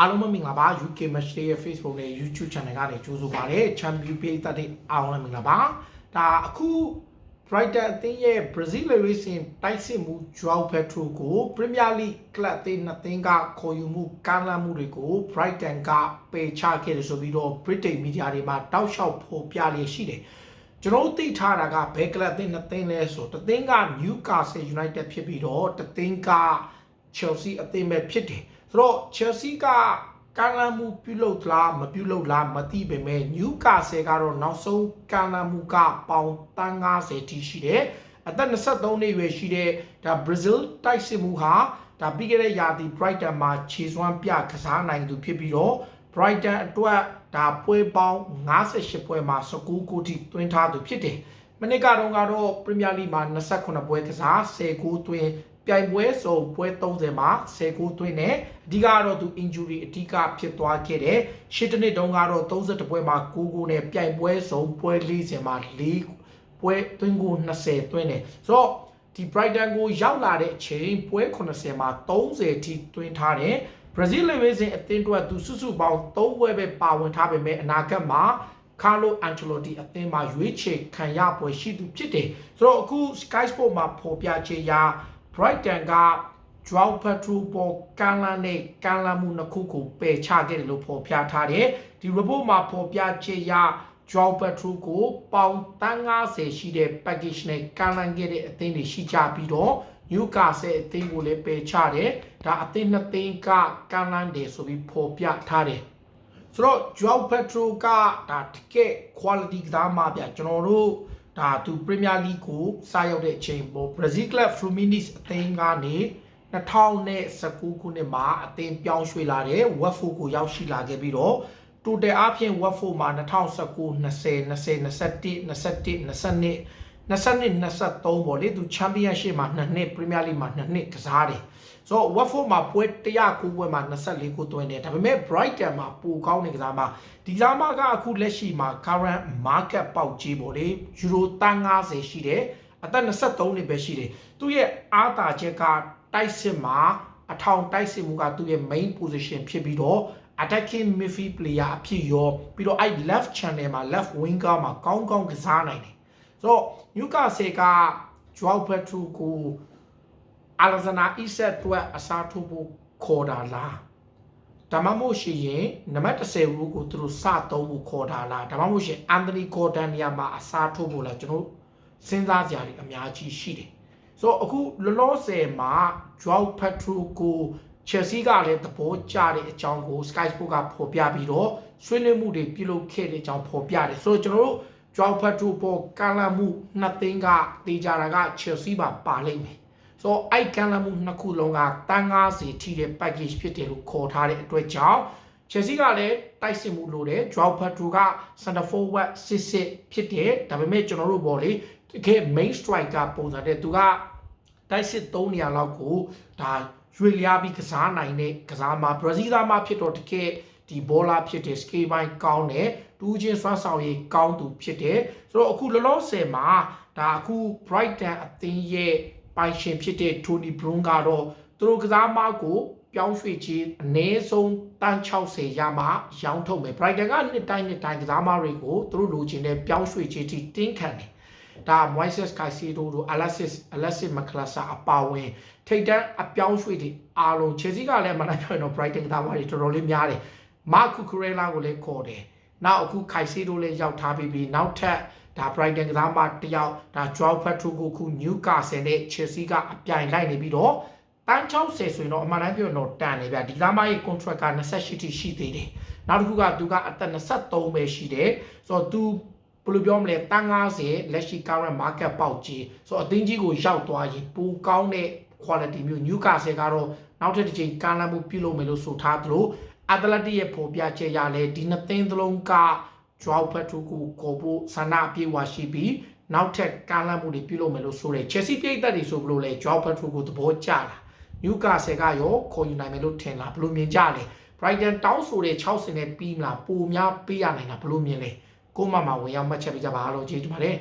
အားလုံးပဲမင်္ဂလာပါ UK Match Day ရဲ့ Facebook နဲ့ YouTube Channel ကနေကြိုဆိုပါရစေ Champion Page တဲ့အားလုံးပဲမင်္ဂလာပါဒါအခု Brighton အသင်းရဲ့ Brazil Racing တိုက်စစ်မှု Joao Pedro ကို Premier League ကလပ်အသင်းနှစ်သင်းကခေါ်ယူမှုကမ်းလှမ်းမှုတွေကို Brighton ကပယ်ချခဲ့တယ်ဆိုပြီးတော့ British Media တွေမှာတောက်လျှောက်ဖော်ပြလျက်ရှိတယ်ကျွန်တော်တို့သိထားတာကဘယ်ကလပ်အသင်းနှစ်သင်းလဲဆိုတသင်းက Newcastle United ဖြစ်ပြီးတော့တသင်းက Chelsea အသင်းပဲဖြစ်တယ် ဆိုတော့ Chelsea ကကမ်းလှမ်းမှုပြုလုပ်လားမပြုလုပ်လားမသိပေမဲ့ Newcastle ကတော့နောက်ဆုံးကမ်းလှမ်းမှုကပေါင်တန်း90ထိရှိတယ်အသက်23နှစ်ရွယ်ရှိတဲ့ဒါ Brazil တိုက်စစ်မှုဟာဒါပြီးခဲ့တဲ့ရာသီ Brighton မှာခြေစွမ်းပြကစားနိုင်သူဖြစ်ပြီးတော့ Brighton အတွက်ဒါပွဲပေါင်း58ပွဲမှာ19ဂိုးထိသွင်းထားသူဖြစ်တယ်။ မနစ်ကတော့ကတော့ Premier League မှာ28ပွဲကစား10ဂိုးသွင်းပြိုင်ပွဲစုံပွဲ30မှာ10ဂိုးသွင်းတယ်။အဓိကကတော့သူ injury အဓိကဖြစ်သွားခဲ့တယ်။ရှစ်တနစ်တုန်းကတော့32ပွဲမှာ9ဂိုးနဲ့ပြိုင်ပွဲစုံပွဲ40မှာ4ပွဲသွင်းဂိုး20သွင်းတယ်။ဆိုတော့ဒီ Brighton ကိုရောက်လာတဲ့အချိန်ပွဲ80မှာ30ထိသွင်းထားတယ်။ Brazil Leverkusen အသင်းအတွက်သူစုစုပေါင်း3ပွဲပဲပါဝင်ထားပေမဲ့အနာဂတ်မှာ Carlo Ancelotti အသင်းမှာရွေးချယ်ခံရပွဲရှိသူဖြစ်တယ်ဆိုတော့အခု Sky Sport မှာဖော်ပြချေရာ Brighton က Joao Pedro ပေါ်ကန်လန်းနဲ့ကန်လန်းမှုနှစ်ခုကိုပယ်ချခဲ့တယ်လို့ဖော်ပြထားတယ်ဒီ report မှာဖော်ပြချေရာ Joao Pedro ကိုပေါင်တန်း90ရှိတဲ့ package နဲ့ကန်လန်းခဲ့တဲ့အသင်းတွေရှိကြပြီးတော့ Newcastle အသင်းကိုလည်းပယ်ချတယ်ဒါအသင်းနှစ်သင်းကကန်လန်းတယ်ဆိုပြီးဖော်ပြထားတယ် ဆိုတော့ Joao Pedro ကဒါတကယ် quality ကစားမှာဗျကျွန်တော်တို့ဒါသူ Premier League ကိုစရောက်တဲ့အချိန်ပေါ့ Brazil Club Fluminense အသင်းကနေ2019ခုနှစ်မှာအသင်းပြောင်းရွှေ့လာတဲ့ Watford ကိုရောက်ရှိလာခဲ့ပြီးတော့ total အပြင် Watford မှာ2019 20 20 21 21 22 22 23ပေါ့လေသူ championship မှာ2နှစ် Premier League မှာ2နှစ်ကစားတယ်ဆိုတော့ Watford မှာပွဲ109ပွဲမှာ24ကိုသွင်းတယ်ဒါပေမဲ့ Brighton မှာပိုကောင်းတဲ့ကစားမှာဒီကစားမကအခုလက်ရှိမှာ current market ပေါက်ကြီးပေါ့လေယူရို350ရှိတယ်အသက်23နှစ်ပဲရှိတယ်သူရဲ့အားသာချက်ကတိုက်စစ်မှာအထောင်တိုက်စစ်မှုကသူ့ရဲ့ main position ဖြစ်ပြီးတော့ attacking midfield player အဖြစ်ရောပြီးတော့အဲ့ left channel မှာ left winger မှာကောင်းကောင်းကစားနိုင်တယ် ဆိုတော့ Newcastle က Joao Pedro ကို Alexander Isak အတွက်အစားထိုးဖို့ခေါ်တာလားဒါမှမဟုတ်ရှိရင်နံပါတ်10ဘူးကိုသူတို့စသုံးဖို့ခေါ်တာလားဒါမှမဟုတ်ရှင် Anthony Gordon နေရာမှာအစားထိုးဖို့လားကျွန်တော်စဉ်းစားကြရတယ်အများကြီးရှိတယ်ဆိုတော့အခုလောလောဆယ်မှာ Joao Pedro ကို Chelsea ကလည်းသဘောကျတဲ့အကြောင်းကို Sky Sport ကဖော်ပြပြီးတော့ဆွေးနွေးမှုတွေပြုလုပ်ခဲ့တဲ့အကြောင်းဖော်ပြတယ်ဆိုတော့ကျွန်တော်တို့ Joao Pedro ပေါ်ကာလာမှုနှစ်သိန်းကတေးကြတာက Chelsea ပါပါလိမ့်မယ်ဆိုတော့အဲ့ကန်လာမှုနှစ်ခုလုံးကတန်း90ထိတဲ့ package ဖြစ်တယ်လို့ခေါ်ထားတဲ့အတွက်ကြောင့် Chelsea ကလည်းတိုက်စစ်မှုလို့တယ် Joao Pedro က center forward စစ်စစ်ဖြစ်တယ်ဒါပေမဲ့ကျွန်တော်တို့ပေါ့လေတကယ် main striker ပုံစံတဲ့သူကတိုက်စစ်3နေရာလောက်ကိုဒါရွေလျားပြီးကစားနိုင်တဲ့ကစားမှာ Brazil သားမှဖြစ်တော့တကယ် ဒီဘောလာဖြစ်တဲ့ scale ပိုင်းကောင်းတယ်တူးချင်းစွမ်းဆောင်ရည်ကောင်းသူဖြစ်တယ်ဆိုတော့အခုလောလောဆယ်မှာဒါအခု Brighton အသင်းရဲ့ပိုင်ရှင်ဖြစ်တဲ့ Tony Bruno ကတော့သူတို့ကစားမကိုပြောင်းရွှေ့ခြင်းအနည်းဆုံးတန်း60ရမှရောင်းထုတ်မယ် Brighton ကနှစ်တိုင်းနှစ်တိုင်းကစားမတွေကိုသူတို့လိုချင်တဲ့ပြောင်းရွှေ့ခြင်းထိတင်းခံတယ်ဒါ Moises Caicedo တို့ Alexis Alexis McAllister အပါဝင်ထိတ်တန်းအပြောင်းရွှေ့တွေအားလုံး Chelsea ကလည်းမနိုင်ပြောရင်တော့ Brighton ကစားမတွေတော်တော်လေးများတယ် Marco Cucurella ကိုလည်းခေါ်တယ်နောက်အခု Caicedo လည်းရောက်ထားပြီးပြီးနောက်ထပ်ဒါ Brighton ကစားမတယောက်ဒါ Joao Pedro ကိုခု Newcastle နဲ့ Chelsea ကအပြိုင်လိုက်နေပြီးတော့တန်း60ဆိုရင်တော့အမှန်တမ်းပြောရင်တော့တန်နေဗျဒီသားမရဲ့ contract က28ထိရှိသေးတယ်နောက်တစ်ခုကသူကအသက်23ပဲရှိတယ်ဆိုတော့သူဘယ်လိုပြောမလဲတန်း90လက်ရှိ current market ပေါက်ကြီးဆိုတော့အသင်းကြီးကိုရောက်သွားရင်ပိုကောင်းတဲ့ quality မျိုး Newcastle ကတော့နောက်ထပ်တစ်ချိန်ကားလမ်းမှုပြုလုပ်မယ်လို့ဆိုထားသလို အတလက်တီရဲ့ပေါ်ပြချက်ရလဲဒီနှစ်သင်းသလုံးက Joao Pedro ကိုခေါ်ဖို့ဆန္ဒအပြည့်ဝရှိပြီးနောက်ထပ်ကားလမ်းမှုတွေပြုလုပ်မယ်လို့ဆိုတယ် Chelsea ပြည်သက်တွေဆိုဘလို့လဲ Joao Pedro ကိုသဘောကျလာ Newcastle ကရောခေါ်ယူနိုင်မယ်လို့ထင်လားဘလို့မြင်ကြလဲ Brighton တောင်းဆိုတဲ့60နဲ့ပြီးမလားပိုများပေးရနိုင်တာဘလို့မြင်လဲကိုမမဝင်ရောက်မှတ်ချက်ပေးကြပါလို့ကျေးဇူးပါတယ်